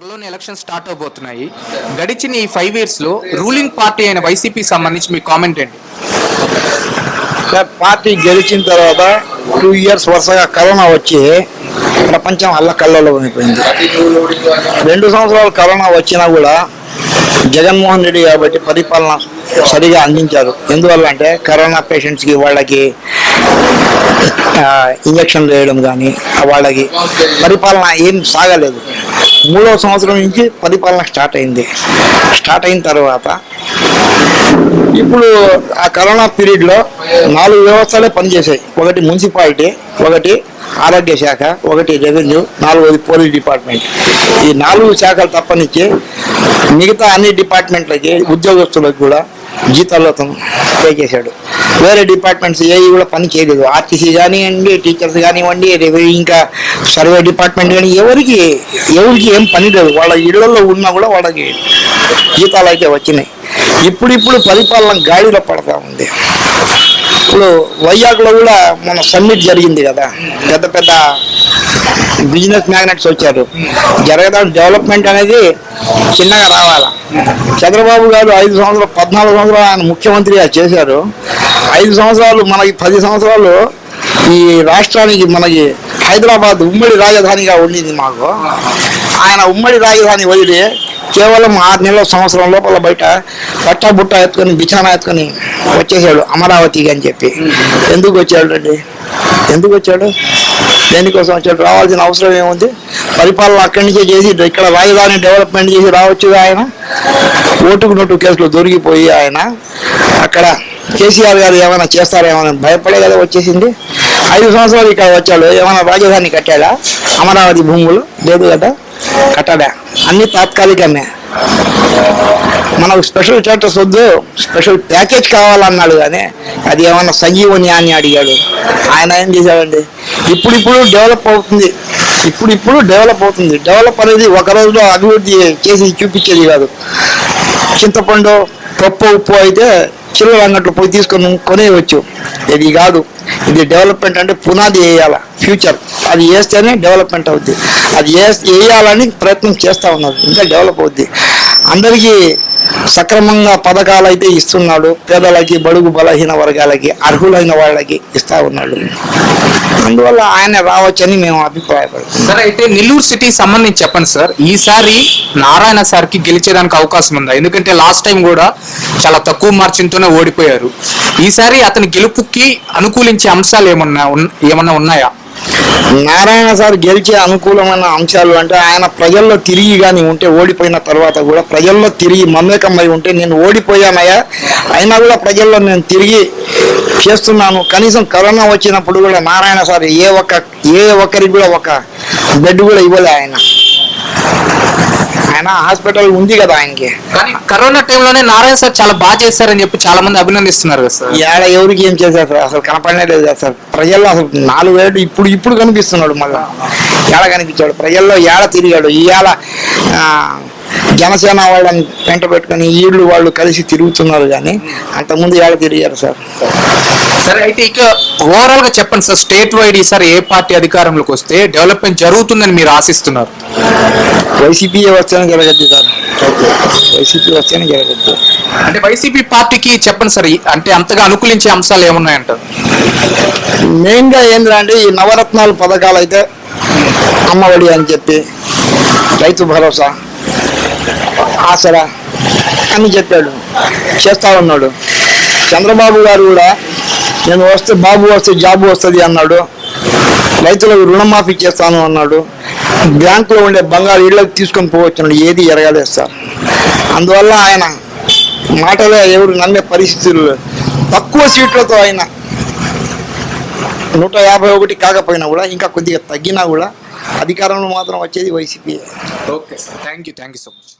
త్వరలోనే election start అవబోతున్నాయి. గడిచిన ఈ ఫైవ్ ఇయర్స్లో రూలింగ్ పార్టీ అయిన వైసీపీ సంబంధించి మీ కామెంట్ ఏంటి? పార్టీ గెలిచిన తర్వాత టూ ఇయర్స్ వరుసగా కరోనా వచ్చి ప్రపంచం అల్లకల్లలో అయిపోయింది. రెండు సంవత్సరాలు కరోనా వచ్చినా కూడా జగన్మోహన్ రెడ్డి కాబట్టి పరిపాలన సరిగా అందించారు. ఎందువల్ల అంటే కరోనా పేషెంట్స్కి వాళ్ళకి ఇంజక్షన్లు వేయడం కానీ వాళ్ళకి పరిపాలన ఏం సాగలేదు. మూడవ సంవత్సరం నుంచి పరిపాలన స్టార్ట్ అయింది. స్టార్ట్ అయిన తర్వాత ఇప్పుడు ఆ కరోనా పీరియడ్లో నాలుగు వ్యవస్థలే పనిచేసాయి ఒకటి మున్సిపాలిటీ ఒకటి ఆరోగ్య శాఖ ఒకటి రెవెన్యూ నాలుగోది పోలీస్ డిపార్ట్మెంట్. ఈ నాలుగు శాఖలు తప్పనిచ్చి మిగతా అన్ని డిపార్ట్మెంట్లకి ఉద్యోగస్తులకు కూడా జీతాలు అతను పే చేశాడు. వేరే డిపార్ట్మెంట్స్ ఏవి కూడా పని చేయలేదు. ఆర్టీసీ కానివ్వండి టీచర్స్ కానివ్వండి ఇంకా సర్వే డిపార్ట్మెంట్ కానీ ఎవరికి ఎవరికి ఏం పని లేదు. వాళ్ళ ఇళ్ళలో ఉన్నా కూడా వాళ్ళకి జీతాలు అయితే వచ్చినాయి. ఇప్పుడిప్పుడు పరిపాలన గాడిలో పడతా ఉంది. ఇప్పుడు వైజాగ్లో కూడా మన సమ్మిట్ జరిగింది కదా. పెద్ద పెద్ద బిజినెస్ మ్యాగ్నెట్స్ వచ్చారు. జరగదా డెవలప్మెంట్ అనేది చిన్నగా రావాలా? చంద్రబాబు గారు ఐదు సంవత్సరాలు పద్నాలుగు సంవత్సరాలు ఆయన ముఖ్యమంత్రిగా చేశారు. ఐదు సంవత్సరాలు మనకి పది సంవత్సరాలు ఈ రాష్ట్రానికి మనకి హైదరాబాద్ ఉమ్మడి రాజధానిగా ఉండింది మాకు. ఆయన ఉమ్మడి రాజధాని వదిలి కేవలం ఆరు నెలల సంవత్సరం లోపల బయట పట్టా బుట్ట ఎత్తుకొని బిచానా ఎత్తుకొని వచ్చేసాడు అమరావతికి అని చెప్పి. ఎందుకు వచ్చాడు అండి ఎందుకు వచ్చాడు? దేనికోసం వచ్చాడు రావాల్సిన అవసరం ఏముంది? పరిపాలన అక్కడి నుంచే చేసి ఇక్కడ రాజధాని డెవలప్మెంట్ చేసి రావచ్చు ఆయన? ఓటుకు నోటు కేసులో దొరికిపోయి ఆయన? అక్కడ కేసీఆర్ గారు ఏమైనా చేస్తారేమో భయపడే కదా వచ్చేసింది? ఐదు సంవత్సరాలు ఇక్కడ వచ్చాడు. ఏమైనా రాజధాని కట్టాడా? అమరావతి భూములు లేదు కదా? కట్టడా? అన్ని తాత్కాలికమే. మనకు స్పెషల్ స్టేటస్ వద్దు. స్పెషల్ ప్యాకేజ్ కావాలన్నాడు కానీ అది ఏమన్నా సంజీవని అని అడిగాడు. ఆయన ఏం చేశాడండి ఇప్పుడిప్పుడు డెవలప్ అవుతుంది. ఇప్పుడిప్పుడు డెవలప్ అవుతుంది. డెవలప్ అనేది ఒక రోజులో అభివృద్ధి చేసి చూపించేది కాదు. చింతపండు పప్పు ఉప్పు అయితే చిల్లర అంగట్లో పోయి తీసుకొని కొనేయవచ్చు. ఇది కాదు ఇది డెవలప్మెంట్ అంటే పునాది వేయాల ఫ్యూచర్ అది వేస్తేనే డెవలప్మెంట్ అవుద్ది. అది వేయాలని ప్రయత్నం చేస్తూ ఉన్నారు ఇంకా డెవలప్ అవుద్ది. అందరికీ సక్రమంగా పథకాలు అయితే ఇస్తున్నాడు. పేదలకి బడుగు బలహీన వర్గాలకి అర్హులైన వాళ్ళకి ఇస్తూ ఉన్నాడు. అందువల్ల ఆయన రావచ్చని మేము అభిప్రాయపడుతున్నాం. సార్ అయితే నెల్లూరు సిటీ సంబంధించి చెప్పండి సార్. ఈసారి నారాయణ సార్కి గెలిచేదానికి అవకాశం ఉందా? ఎందుకంటే లాస్ట్ టైం కూడా చాలా తక్కువ మార్జిన్ తోనే ఓడిపోయారు. ఈసారి అతని గెలుపుకి అనుకూలించే అంశాలు ఏమన్నా ఏమన్నా ఉన్నాయా? నారాయణ సార్ గెలిచే అనుకూలమైన అంశాలు అంటే ఆయన ప్రజల్లో తిరిగి కానీ ఉంటే ఓడిపోయిన తర్వాత కూడా ప్రజల్లో తిరిగి మమేకమై ఉంటే నేను ఓడిపోయానయ్యా. అయినా కూడా ప్రజల్లో నేను తిరిగి చేస్తున్నాను. కనీసం కరోనా వచ్చినప్పుడు కూడా నారాయణ సార్ ఏ ఒక్క ఏ ఒక్కరికి కూడా ఒక బెడ్ కూడా ఇవ్వలే ఆయన. ఆయన హాస్పిటల్ ఉంది కదా ఆయనకి. కానీ కరోనా టైంలోనే నారాయణ సార్ చాలా బాగా చేశారని చెప్పి చాలా మంది అభినందిస్తున్నారు కదా సార్. ఏడ ఎవరికి ఏం చేశారు సార్? అసలు కనపడనే లేదు కదా సార్. ప్రజల్లో అసలు నాలుగేళ్ళు ఇప్పుడు ఇప్పుడు కనిపిస్తున్నాడు మళ్ళా. ఏడ కనిపించాడు. ప్రజల్లో ఏడ తిరిగాడు. ఇవాళ జనసేన వాళ్ళని వెంట పెట్టుకొని వీళ్ళు వాళ్ళు కలిసి తిరుగుతున్నారు కానీ అంతకుముందు ఏడ తిరిగారు సార్? సరే అయితే ఇక ఓవరాల్గా చెప్పండి సార్ స్టేట్ వైడ్ ఈసారి ఏ పార్టీ అధికారంలోకి వస్తే డెవలప్మెంట్ జరుగుతుందని మీరు ఆశిస్తున్నారు? వైసీపీ వస్తేనే జరగద్దు సార్. వైసీపీ వస్తేనే జరగద్దు. అంటే వైసీపీ పార్టీకి చెప్పండి సార్ అంటే అంతగా అనుకూలించే అంశాలు ఏమున్నాయంటారు? మెయిన్గా ఏంటంటే ఈ నవరత్నాలు పథకాలు అయితే అమ్మఒడి అని చెప్పి రైతు భరోసా ఆసరా. అని చెప్పాడు. చేస్తా ఉన్నాడు. చంద్రబాబు గారు కూడా నేను వస్తే బాబు వస్తే జాబు వస్తుంది అన్నాడు. రైతులకు రుణమాఫీ చేస్తాను అన్నాడు. బ్యాంకులో ఉండే బంగారు ఇళ్ళకి తీసుకొని పోవచ్చు ఏది ఎరగలేదు సార్. అందువల్ల ఆయన మాటలే ఎవరు నమ్మే పరిస్థితులు తక్కువ సీట్లతో ఆయన నూట యాభై ఒకటి కాకపోయినా కూడా ఇంకా కొద్దిగా తగ్గినా కూడా అధికారంలో మాత్రం వచ్చేది YCP okay sir. Thank you thank you so much.